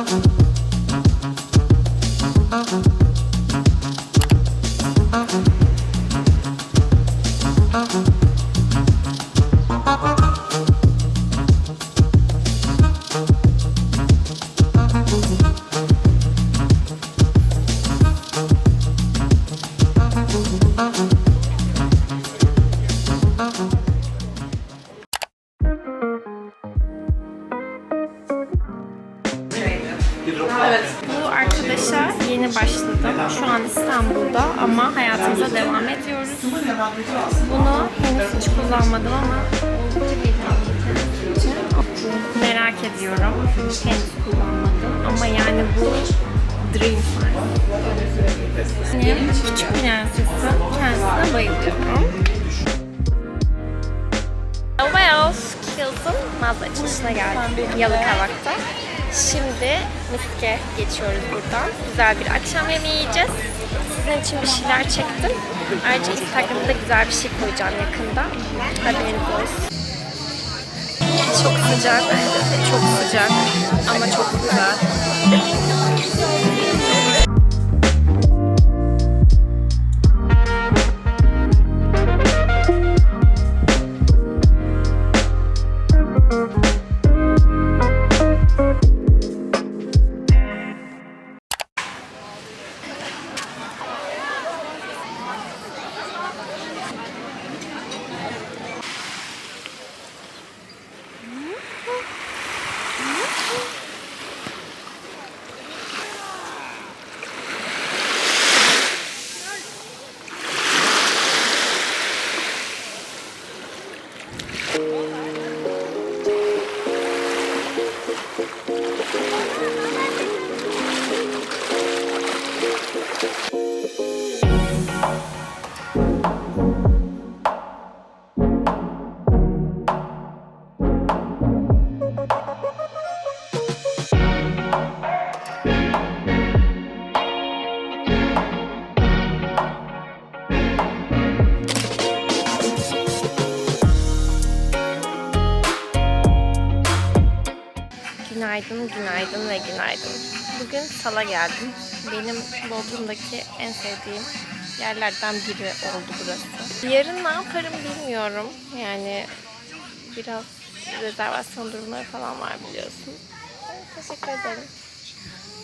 Bu Kills'ın mağaza açılışına geldim. Yalıkavak'ta. Şimdi Misk'e geçiyoruz buradan. Güzel bir akşam yemeği yiyeceğiz. Sizin için bir şeyler çektim. Ayrıca Instagram'da güzel bir şey koyacağım yakında. Haberiniz olsun. Çok sıcak. Çok sıcak ama çok güzel. Sal'a geldim. Benim Bodrum'daki en sevdiğim yerlerden biri oldu burası. Yarın ne yaparım bilmiyorum. Yani biraz rezervasyon durumları falan var biliyorsun. Teşekkür ederim.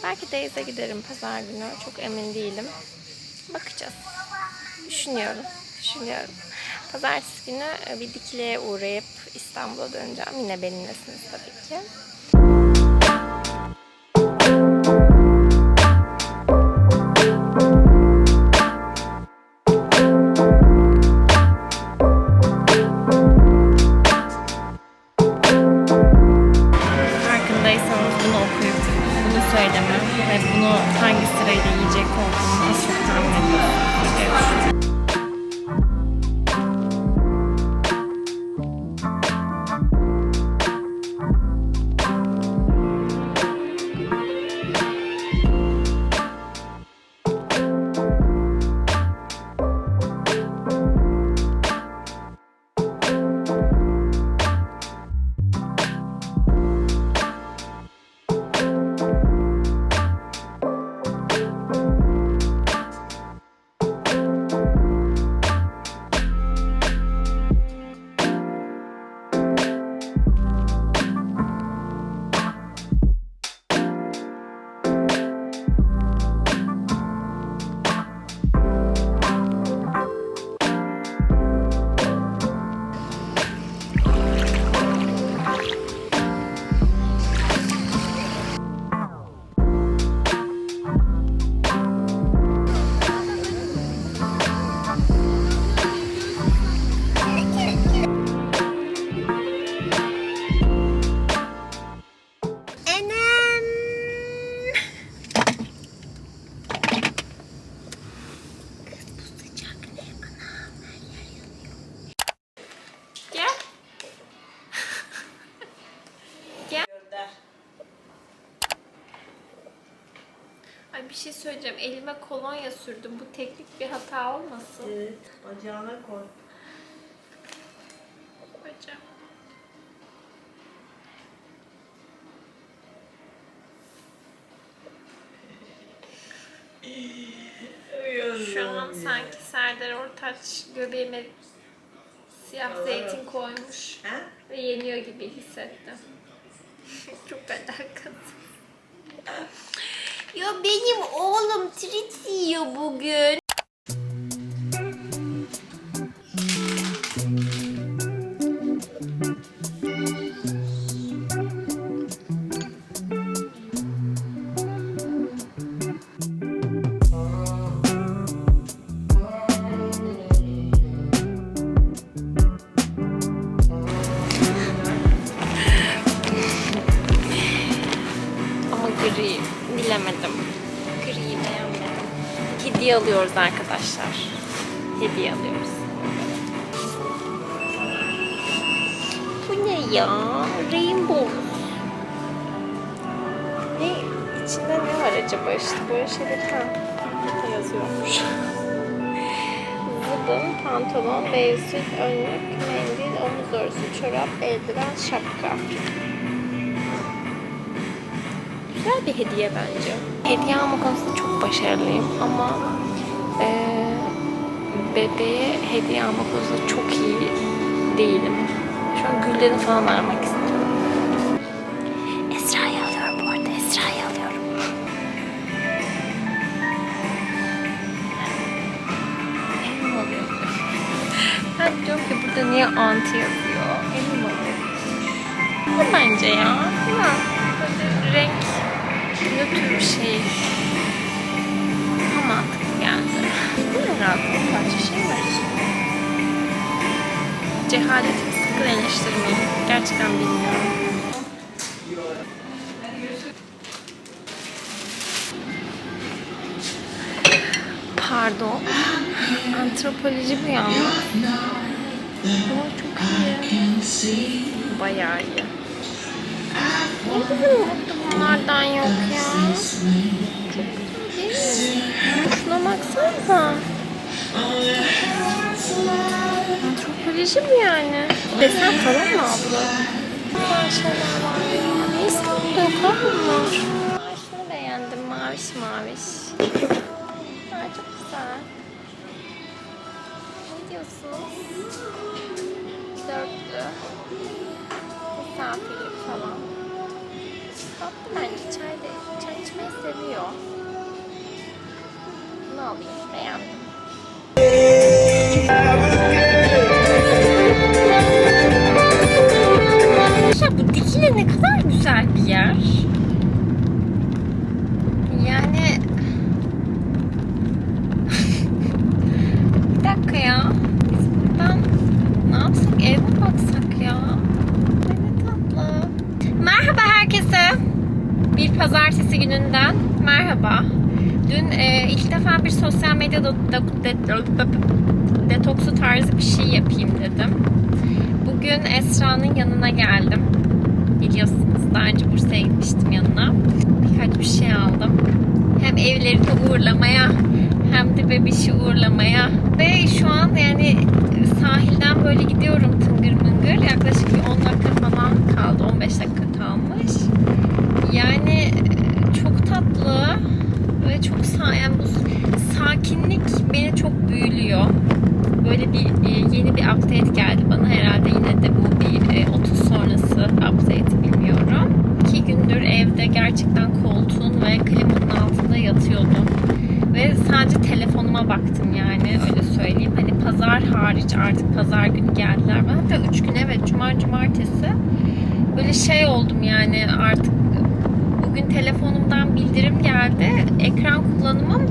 Belki Deyze giderim pazar günü. Çok emin değilim. Bakacağız. Düşünüyorum. Düşünüyorum. Pazartesi günü e, bir dikiliğe uğrayıp İstanbul'a döneceğim. Yine benimlesiniz tabii ki. Bir şey söyleyeceğim. Elime kolonya sürdüm. Bu teknik bir hata olmasın? Evet, bacağına koy. Hocam. Şu an sanki Serdar Ortaç göbeğime siyah zeytin koymuş ve yeniyor gibi hissettim. Çok alakasız. Ya benim oğlum trit yiyor bugün. Alıyoruz arkadaşlar. Hediye alıyoruz. Bu ne ya? Rainbow. Ne? İçinde ne var acaba işte böyle şeyler ha. burada yazıyormuş. Zıbın, pantolon, beyazıt, önlük, mendil, omuz örtüsü, çorap, eldiven, şapka. Güzel bir hediye bence. Hediye alma konusunda çok başarılıyım ama eee bebeğe hediye alma konusunda çok iyi değilim. Şu an güllerini falan vermek istiyorum. Esra'yı alıyorum bu arada. Esra'yı alıyorum. Elim. Ben diyorum ki burada niye anti yazıyor? Elim alıyor. Bu bence ya. Değil mi? Böyle renk nötr bir şey. Bir parça şey var. Cehaletimi sıkı eleştirmeyin. Gerçekten bilmiyorum. Pardon. Antropoloji bu yalnız. Ama çok iyi. Bayağı iyi. Bunlardan yok ya? Çok mi? Şuna baksanıza. Antropoloji mi yani? Desen falan mı abla? Şeyler var. Ne İstanbul'da yok şunu beğendim. Maviş maviş. Aa, çok güzel. Ne diyorsunuz? Dörtlü. Misafirlik falan. Tatlı bence çay da çay içmeyi seviyor. Bunu alayım beğendim. Merhaba herkese. Bir pazartesi gününden merhaba. Dün e, ilk defa bir sosyal medya detoksu tarzı bir şey yapayım dedim. Bugün Esra'nın yanına geldim. Biliyorsunuz daha önce Bursa'ya gitmiştim yanına. Birkaç bir şey aldım. Hem evlerinde uğurlamaya hem de bebişi uğurlamaya. Ve şu an yani sahilden böyle gidiyorum tıngır mıngır. Yaklaşık bir 10 dakika falan kaldı. 15 dakika. Yani e, çok tatlı ve çok sa yani bu sakinlik beni çok büyülüyor. Böyle bir e, yeni bir update geldi bana herhalde yine de bu bir e, 30 sonrası update bilmiyorum. İki gündür evde gerçekten koltuğun ve klimanın altında yatıyordum. Ve sadece telefonuma baktım yani öyle söyleyeyim. Hani pazar hariç artık pazar günü geldiler. Ben hatta 3 gün evet cuma cumartesi böyle şey oldum yani artık bugün telefonumdan bildirim geldi. Ekran kullanımım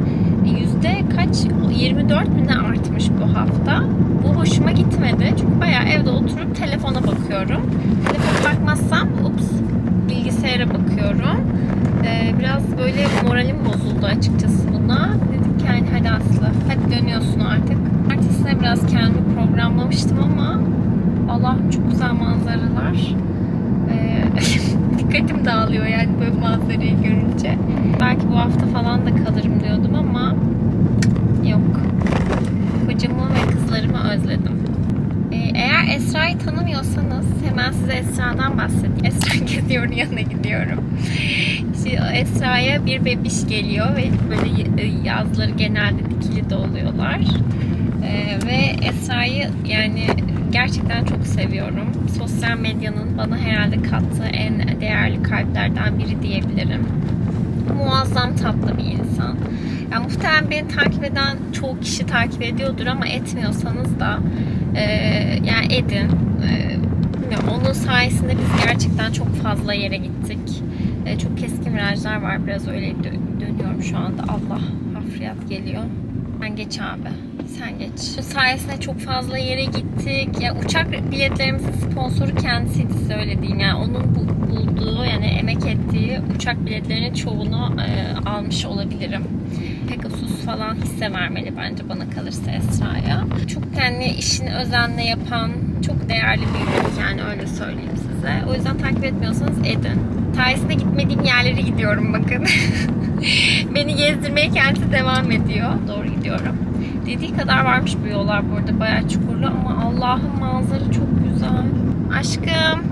yüzde kaç 24 mi ne artmış bu hafta. Bu hoşuma gitmedi. Çünkü bayağı evde oturup telefona bakıyorum. Telefona bakmazsam ups bilgisayara bakıyorum. Ee, biraz böyle moralim bozuldu açıkçası buna. Dedim ki yani hadi Aslı hadi dönüyorsun artık. Ertesine biraz kendimi programlamıştım ama Allah'ım çok güzel manzaralar. Dikkatim dağılıyor yani böyle manzarayı görünce. Belki bu hafta falan da kalırım diyordum ama yok. Kocamı ve kızlarımı özledim. Ee, eğer Esra'yı tanımıyorsanız hemen size Esra'dan bahsedeyim. Esra geziyor yanına gidiyorum. Şimdi Esra'ya bir bebiş geliyor ve böyle e, yazları genelde dikili de oluyorlar. Ee, ve Esra'yı yani gerçekten çok seviyorum. Sosyal medyanın bana herhalde kattığı en değerli kalplerden biri diyebilirim. Muazzam tatlı bir insan. Yani muhtemelen beni takip eden çoğu kişi takip ediyordur ama etmiyorsanız da e, yani edin. E, onun sayesinde biz gerçekten çok fazla yere gittik. E, çok keskin virajlar var. Biraz öyle dö- dönüyorum şu anda. Allah hafriyat geliyor. Sen geç abi. Sen geç. Şu sayesinde çok fazla yere gittik. Ya uçak biletlerimizin sponsoru kendisiydi size öyle diyeyim. Yani onun bu- bulduğu yani emek ettiği uçak biletlerinin çoğunu e, almış olabilirim. Pegasus falan hisse vermeli bence bana kalırsa Esra'ya. Çok yani işini özenle yapan çok değerli bir ürün yani öyle söyleyeyim size. O yüzden takip etmiyorsanız edin. Sayesinde gitmediğim yerlere gidiyorum bakın. Beni gezdirmeye kendisi devam ediyor. Doğru gidiyorum. Dediği kadar varmış bu yollar burada. Bayağı çukurlu ama Allah'ın manzara çok güzel. Aşkım.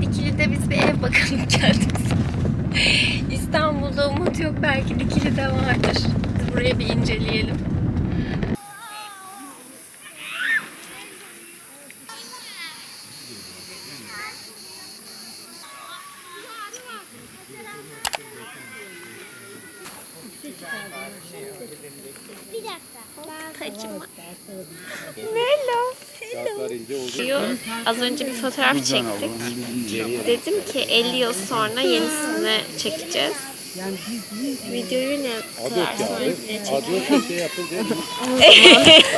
Dikili'de biz bir ev bakalım kendimize. İstanbul'da umut yok. Belki Dikili'de vardır. Buraya bir inceleyelim. Az önce bir fotoğraf çektik. Dedim ki 50 yıl sonra yenisini çekeceğiz. Videoyu ne kadar sonra çekeceğiz?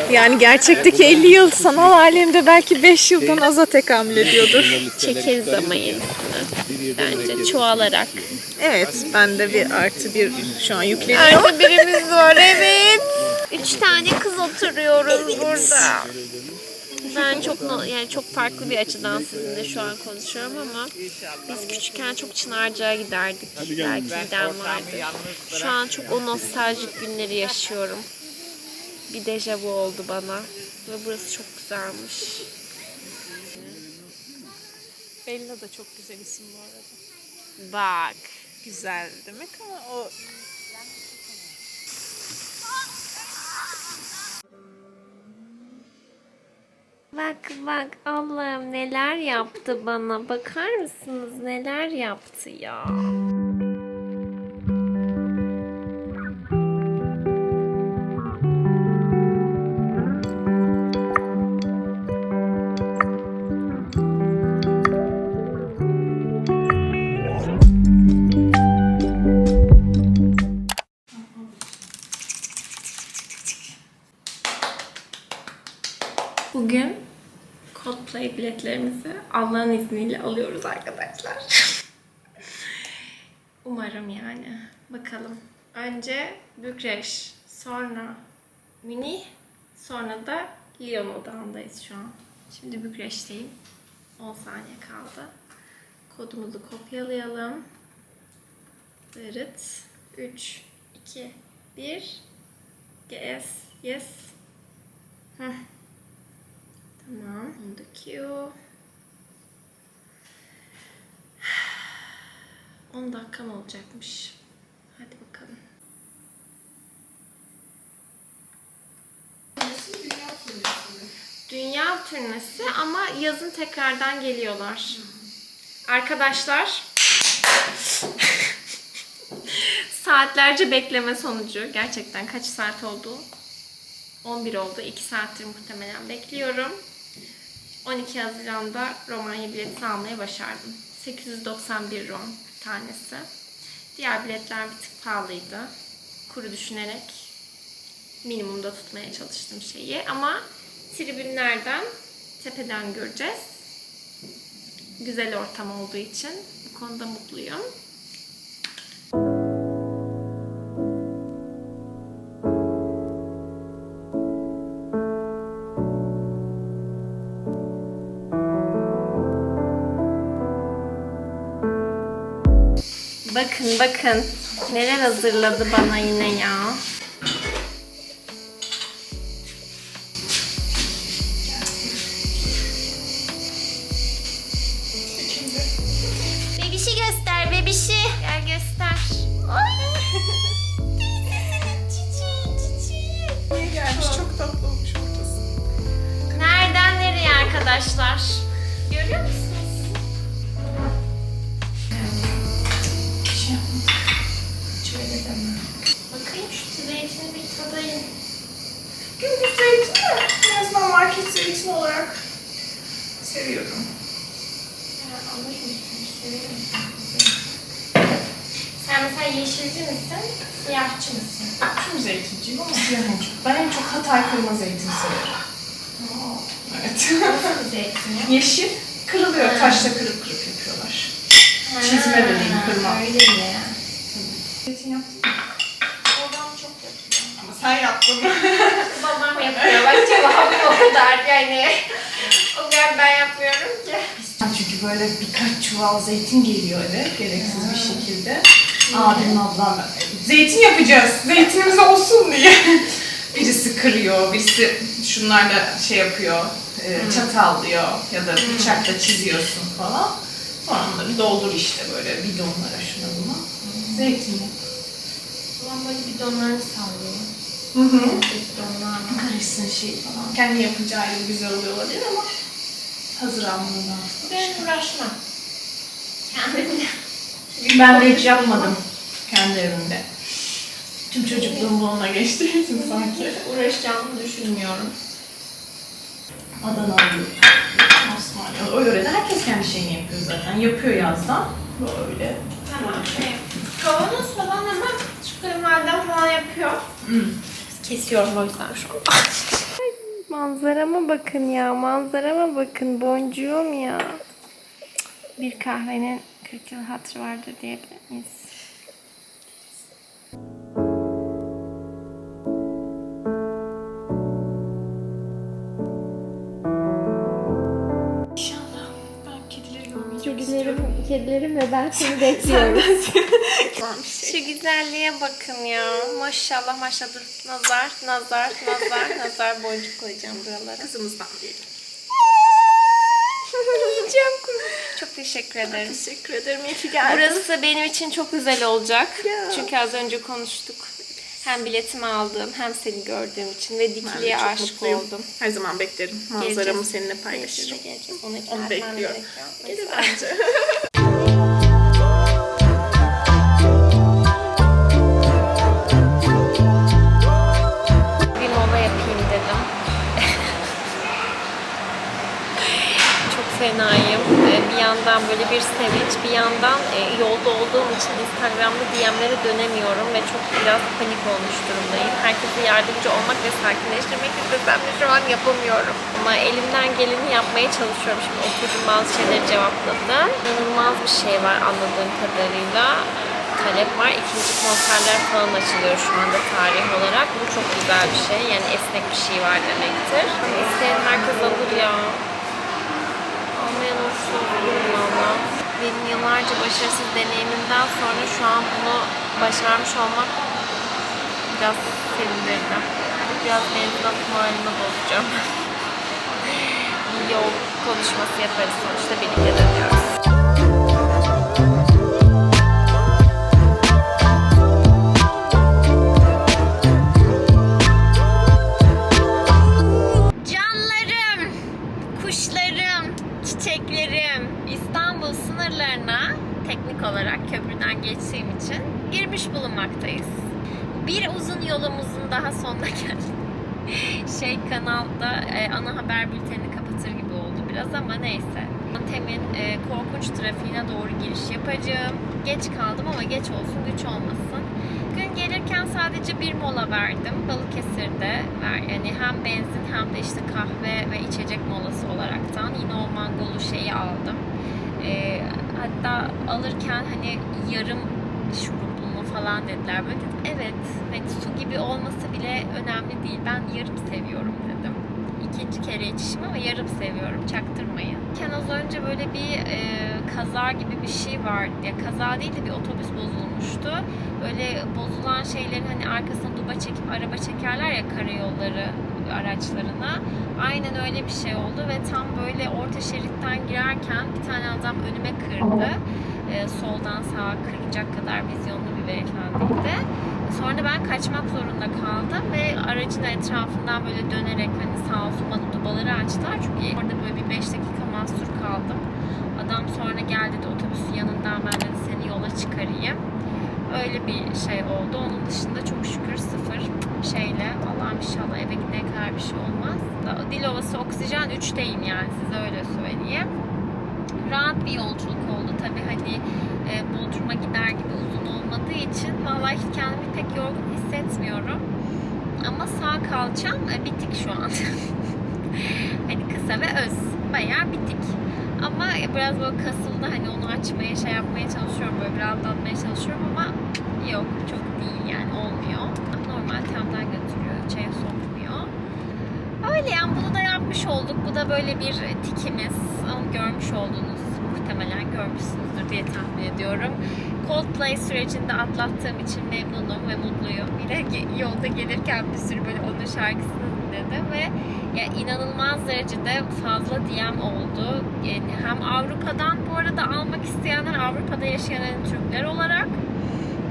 Yani gerçekteki 50 yıl sanal alemde belki 5 yıldan aza tekamül ediyordur. Çekeriz ama yenisini. Bence çoğalarak. Evet, ben de bir artı bir şu an yükleniyor. Artı birimiz var evet. Üç tane kız oturuyoruz burada. Ben çok yani çok farklı bir açıdan sizinle şu an konuşuyorum ama biz küçükken çok Çınarca'ya giderdik. Belki giden vardı. Şu an çok o nostaljik günleri yaşıyorum. Bir dejavu oldu bana. Ve burası çok güzelmiş. Bella da çok güzel isim bu arada. Bak. Güzel demek ama o Bak bak Allah'ım neler yaptı bana. Bakar mısınız neler yaptı ya. Allah'ın izniyle alıyoruz arkadaşlar. Umarım yani. Bakalım. Önce Bükreş, sonra Münih, sonra da Lyon odağındayız şu an. Şimdi Bükreş'teyim. 10 saniye kaldı. Kodumuzu kopyalayalım. Dırıt. 3, 2, 1. Yes, yes. Heh. Tamam. On the queue. 10 dakikam olacakmış. Hadi bakalım. Dünya turnesi ama yazın tekrardan geliyorlar. Arkadaşlar saatlerce bekleme sonucu gerçekten kaç saat oldu? 11 oldu. 2 saattir muhtemelen bekliyorum. 12 Haziran'da Romanya bileti almayı başardım. 891 rom tanesi. Diğer biletler bir tık pahalıydı. Kuru düşünerek minimumda tutmaya çalıştım şeyi. Ama tribünlerden, tepeden göreceğiz. Güzel ortam olduğu için bu konuda mutluyum. Bakın bakın neler hazırladı bana yine ya. Sen mesela yeşilci misin, siyahçı mısın? Tüm zeytinciyim ama siyah çok. Ben en çok Hatay kırma zeytin severim. Evet. Nasıl? Yeşil kırılıyor. Taşla kırıp kırıp yapıyorlar. Çizme de değil, kırma. Öyle mi? Zeytin yaptın mı? Babam çok yapıyor. Ama sen yaptın. Babam yapıyor. Bak cevabım o kadar yani. O kadar ben yapmıyorum ki. Çünkü böyle birkaç çuval zeytin geliyor eve gereksiz bir şekilde. Abim ablam zeytin yapacağız. Zeytinimiz olsun diye. birisi kırıyor, birisi şunlarla şey yapıyor, e, çatallıyor ya da bıçakla çiziyorsun falan. Sonra onları doldur işte böyle bidonlara şuna buna. Zeytin. Babam böyle bidonlarını sallıyor. Hı hı. Bidonlar. Karışsın şey falan. Kendi yapacağı gibi güzel oluyor olabilir ama hazır almadan. Ben uğraşmam. Kendim Ben de hiç yapmadım kendi evimde. Tüm çocukluğum bununla geçtiği için sanki. uğraşacağımı düşünmüyorum. Adanalı, Osmanlı. O yörede herkes kendi şeyini yapıyor zaten. Yapıyor yazdan. Böyle. Tamam. Şey, kavanoz falan ama şu falan yapıyor. Kesiyorum o yüzden şu an. Manzarama bakın ya, manzarama bakın. Boncuğum ya. Bir kahvenin 40 yıl hatırı vardır diyebilir miyiz? Kedilerim, kedilerim ve ben seni bekliyoruz. Şu güzelliğe bakın ya. Maşallah maşallah. Dur. Nazar, nazar, nazar, nazar boncuk koyacağım buralara. Kızımızdan değil. Yiyeceğim kuru. Çok teşekkür ederim. Teşekkür ederim. İyi ki geldin. Burası benim için çok güzel olacak. Çünkü az önce konuştuk. Hem biletimi aldım hem seni gördüğüm için ve dikiliye çok aşık mutluyum. oldum. Her zaman beklerim. Manzaramı Geleceğiz. seninle paylaşırım. Geleceğiz. Onu, Onu bekliyorum. Gelir bence. Fenayım. Yandan böyle bir sevinç, bir yandan e, yolda olduğum için Instagram'da DM'lere dönemiyorum ve çok biraz panik olmuş durumdayım. Herkese yardımcı olmak ve sakinleştirmek istesem de şu an yapamıyorum. Ama elimden geleni yapmaya çalışıyorum. Şimdi oturdum bazı şeyleri cevapladım. İnanılmaz bir şey var anladığım kadarıyla talep var. İkinci konserler falan açılıyor şu anda tarih olarak. Bu çok güzel bir şey. Yani esnek bir şey var demektir. İsteyen herkes alır ya. Benim yıllarca başarısız deneyimimden sonra şu an bunu başarmış olmak biraz sevindirdi. Biraz benzin alıp moralimi bozacağım. bir yol konuşması yaparız sonuçta birlikte dönüyoruz. Bulunmaktayız. Bir uzun yolumuzun daha sonuna geldik. Şey kanalda e, ana haber bültenini kapatır gibi oldu biraz ama neyse. Antem'in e, korkunç trafiğine doğru giriş yapacağım. Geç kaldım ama geç olsun güç olmasın. Gün gelirken sadece bir mola verdim. Balıkesir'de ver. Yani hem benzin hem de işte kahve ve içecek molası olaraktan yine o mangolu şeyi aldım. Ee, hatta alırken hani yarım şuruplu mu falan dediler. Böyle dedim evet hani su gibi olması bile önemli değil. Ben yarım seviyorum dedim. ikinci kere içişim ama yarım seviyorum. Çaktırmayın. Ken az önce böyle bir e, kaza gibi bir şey vardı. Ya kaza değil de bir otobüs bozulmuştu. Böyle bozulan şeylerin hani arkasına duba çekip araba çekerler ya karayolları araçlarına. Aynen öyle bir şey oldu ve tam böyle orta şeritten girerken bir tane adam önüme kırdı. E, soldan sağa kıracak kadar vizyonlu bir beyefendiydi. Sonra ben kaçmak zorunda kaldım ve aracın etrafından böyle dönerek hani sağ olsun bana dubaları açtılar. Çünkü orada böyle bir 5 dakika mahsur kaldım. Adam sonra geldi de otobüsün yanından ben dedi seni yola çıkarayım. Öyle bir şey oldu. Onun dışında çok şükür sıfır şeyle. Allah'ım inşallah eve gidene kadar bir şey olmaz. Da- Dil ovası oksijen 3'teyim yani size öyle söyleyeyim. Rahat bir yolculuk oldu tabii hani e, Bodrum'a gider gibi uzun olmadığı için vallahi kendimi pek yorgun hissetmiyorum. Ama sağ kalçam e, bitik şu an. hani kısa ve öz. Bayağı bitik. Ama biraz böyle kasıldı hani onu açmaya şey yapmaya çalışıyorum böyle bir rahatlatmaya çalışıyorum ama yok çok değil yani olmuyor. Normal temden götürüyor içeri sokmuyor. Öyle yani bunu da yapmış olduk. Bu da böyle bir tikimiz. Onu görmüş oldunuz. Muhtemelen görmüşsünüzdür diye tahmin ediyorum. Coldplay sürecinde atlattığım için memnunum ve mutluyum. Ge- yolda gelirken bir sürü böyle onun şarkısını dinledim ve ya inanılmaz derecede fazla DM oldu. Yani hem Avrupa'dan bu arada almak isteyenler Avrupa'da yaşayan Türkler olarak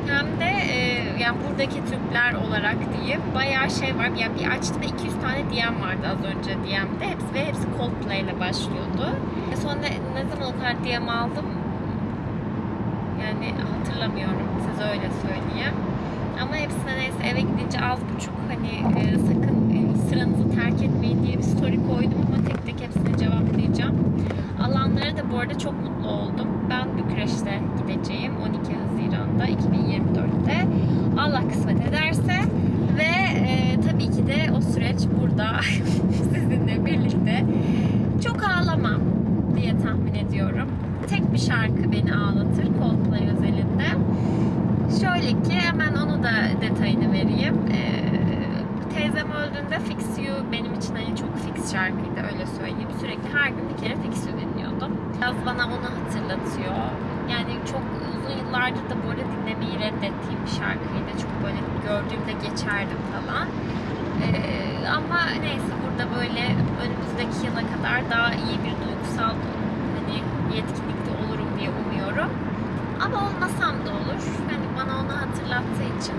hem de e, yani buradaki Türkler olarak diyeyim bayağı şey var. Yani bir açtığımda 200 tane DM vardı az önce DM'de. Hepsi ve hepsi Coldplay ile başlıyordu. E sonra ne zaman o kadar DM aldım yani hatırlamıyorum. Size öyle söyleyeyim. Ama hepsine neyse eve gidince az buçuk hani e, sakın e, sıranızı terk etmeyin diye bir story koydum ama tek tek hepsine cevaplayacağım. Alanlara da bu arada çok mutlu oldum. Ben Bükreş'te gideceğim 12 Haziran'da 2024'te. Allah kısmet ederse ve e, tabii ki de o süreç burada sizinle birlikte çok ağlamam diye tahmin ediyorum. Tek bir şarkı beni ağlatır Coldplay. Şöyle ki hemen onu da detayını vereyim. Ee, teyzem öldüğünde Fix You benim için hani çok fix şarkıydı öyle söyleyeyim. Sürekli her gün bir kere Fix You dinliyordum. Biraz bana onu hatırlatıyor. Yani çok uzun yıllardır da arada dinlemeyi reddettiğim bir şarkıydı. Çok böyle gördüğümde geçerdim falan. Ee, ama neyse burada böyle önümüzdeki yıla kadar daha iyi bir duygusal hani umuyorum. Ama olmasam da olur. Hani bana onu hatırlattığı için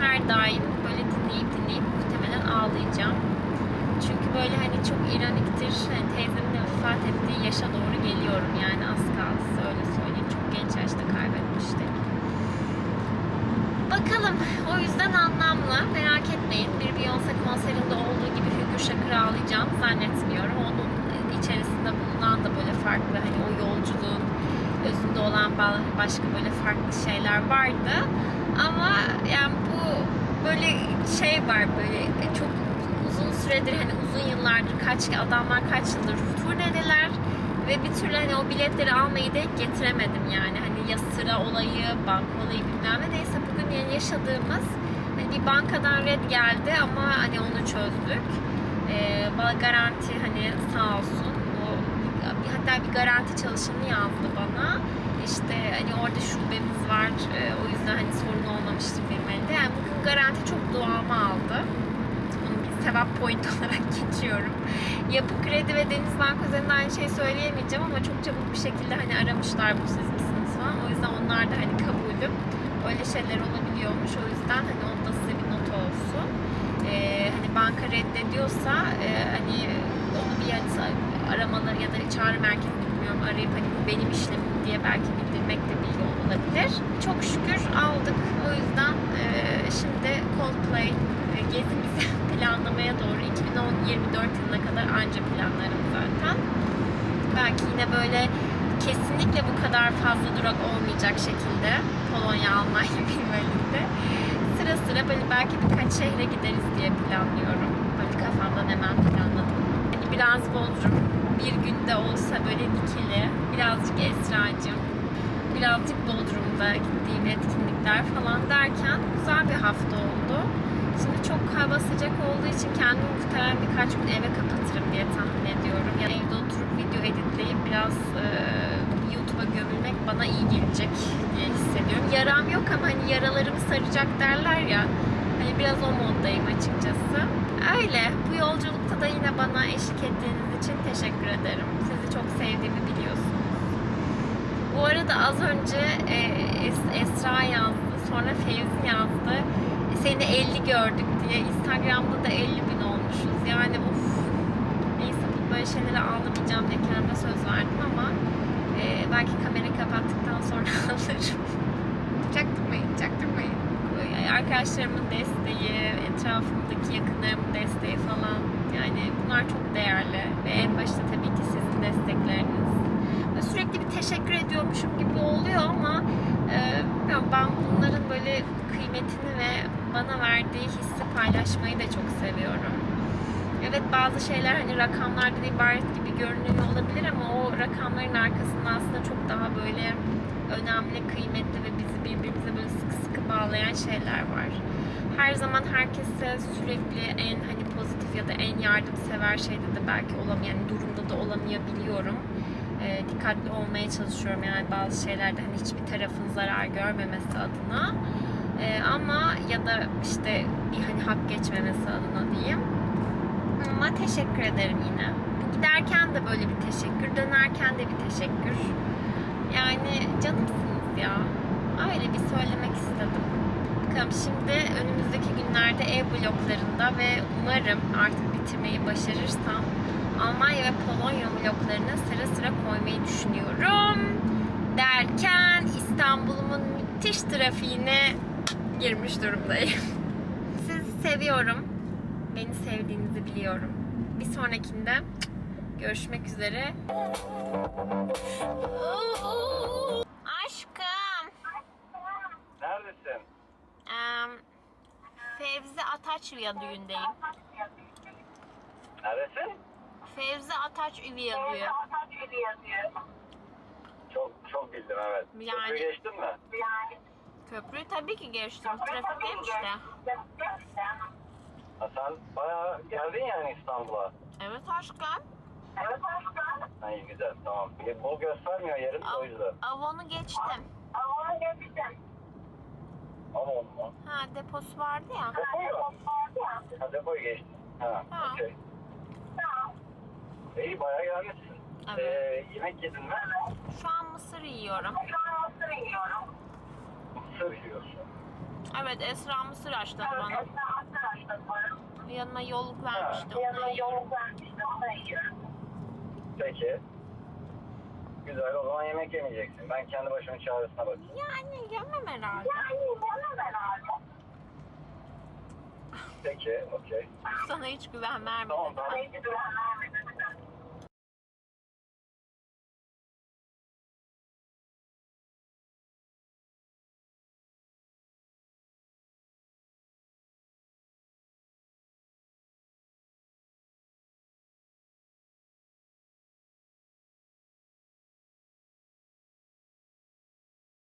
her daim böyle dinleyip dinleyip muhtemelen ağlayacağım. Çünkü böyle hani çok ironiktir. Hani teyzemin vefat ettiği yaşa doğru geliyorum yani az kaldı öyle söyleyeyim. Çok genç yaşta kaybetmiştik. Bakalım. O yüzden anlamlı. Merak etmeyin. Bir Beyoncé konserinde olduğu gibi hüngür şakır ağlayacağım zannetmiyorum. Onun içerisinde bulunan da böyle farklı hani o yolculuğun özünde olan ba- başka böyle farklı şeyler vardı. Ama yani bu böyle şey var böyle çok uzun süredir hani uzun yıllardır kaç adamlar kaç yıldır turnedeler ve bir türlü hani o biletleri almayı da getiremedim yani. Hani ya sıra olayı, banka olayı bilmem ne. Neyse bugün yani yaşadığımız hani bir bankadan red geldi ama hani onu çözdük. Ee, garanti hani sağ olsun. Hatta bir garanti çalışanı yazdı bana. İşte hani orada şubemiz var. Ee, o yüzden hani sorun olmamıştır benim elimde. Yani bugün garanti çok duamı aldı. Bunu bir sevap point olarak geçiyorum. Yapı Kredi ve Denizbank üzerinden aynı şeyi söyleyemeyeceğim ama çok çabuk bir şekilde hani aramışlar bu siz misiniz falan. O yüzden onlar da hani kabulüm. Öyle şeyler olabiliyormuş. O yüzden hani onda size bir not olsun. Ee, hani banka reddediyorsa e, hani onu bir hani aramaları ya da çağrı merkezi bilmiyorum arayıp hani bu benim işlemim diye belki bildirmek de bir yol olabilir. Çok şükür aldık. O yüzden e, şimdi Coldplay e, gezimizi planlamaya doğru 2024 yılına kadar anca planlarım zaten. Belki yine böyle kesinlikle bu kadar fazla durak olmayacak şekilde Polonya, Almanya minvalinde sıra sıra böyle belki birkaç şehre gideriz diye planlıyorum. Böyle kafamdan hemen planladım. Hani biraz Bodrum, bir günde olsa böyle dikili, birazcık Esra'cığım, birazcık Bodrum'da gittiğim etkinlikler falan derken güzel bir hafta oldu. Şimdi çok hava sıcak olduğu için kendimi muhtemelen birkaç gün eve kapatırım diye tahmin ediyorum. Yani evde oturup video editleyip biraz e, YouTube'a gömülmek bana iyi gelecek diye hissediyorum. Yaram yok ama hani yaralarımı saracak derler ya. Hani biraz o moddayım açıkçası. Öyle. Bu yolculukta da yine bana eşlik ettiğiniz için teşekkür ederim. Sizi çok sevdiğimi biliyorsunuz. Bu arada az önce e, Es- Esra yazdı, sonra Fevzi yazdı. Seni 50 gördük diye. Instagram'da da 50 bin olmuşuz. Yani of. Neyse bu böyle şeylere ağlamayacağım diye kendime söz verdim ama e, belki kamerayı kapattıktan sonra alırım. çaktırmayın, çaktırmayın. Arkadaşlarımın desteği, etrafımdaki yakınlarımın desteği falan. Yani bunlar çok değerli. Ve en başta tabii ki sizin destekleriniz. Sürekli bir teşekkür ediyormuşum gibi oluyor ama e, ben bunların böyle kıymetini ve bana verdiği hissi paylaşmayı da çok seviyorum. Evet bazı şeyler hani rakamlardan ibaret gibi görünüyor olabilir ama o rakamların arkasında aslında çok daha böyle önemli, kıymetli ve bizi birbirimize böyle sıkı sıkı bağlayan şeyler var. Her zaman herkese sürekli en hani ya da en yardımsever şeyde de belki olamayan yani durumda da olamayabiliyorum. Ee, dikkatli olmaya çalışıyorum yani bazı şeylerde hani hiçbir tarafın zarar görmemesi adına. Ee, ama ya da işte bir hani hak geçmemesi adına diyeyim. Ama teşekkür ederim yine. Giderken de böyle bir teşekkür, dönerken de bir teşekkür. Yani canımsınız ya. Öyle bir söylemek istedim. Bakalım şimdi önümüzdeki günlerde ev bloklarında ve umarım artık bitirmeyi başarırsam Almanya ve Polonya bloklarını sıra sıra koymayı düşünüyorum. Derken İstanbul'umun müthiş trafiğine girmiş durumdayım. Sizi seviyorum. Beni sevdiğinizi biliyorum. Bir sonrakinde görüşmek üzere. Fevzi Ataç düğündeyim. Neredesin? Fevzi Ataç Üviye düğü. Çok çok bildim evet. Yani- Köprü geçtin mi? Köprüyü tabii ki geçtim. Trafikteyim işte. Ha, sen bayağı geldin yani İstanbul'a. Evet aşkım. Ha, iyi güzel tamam. E, bol göstermiyor yerin o yüzden. Avonu geçtim. Ama. Ha deposu vardı ya. Depoyu mu? Ha depoyu geçtin. Ha, Ha. okey. İyi bayağı gelmişsin. Evet. Ee, yemek yedin mi? Şu an mısır yiyorum. Mısır yiyorsun. Evet Esra mısır açtı bana. Yanıma yolluk vermişti. Onu yiyorum. Peki. Güzel o zaman yemek yemeyeceksin. Ben kendi başımın çaresine bakayım. Yani yemem herhalde. Peki okey. Sana hiç güven vermedim. Tamam ben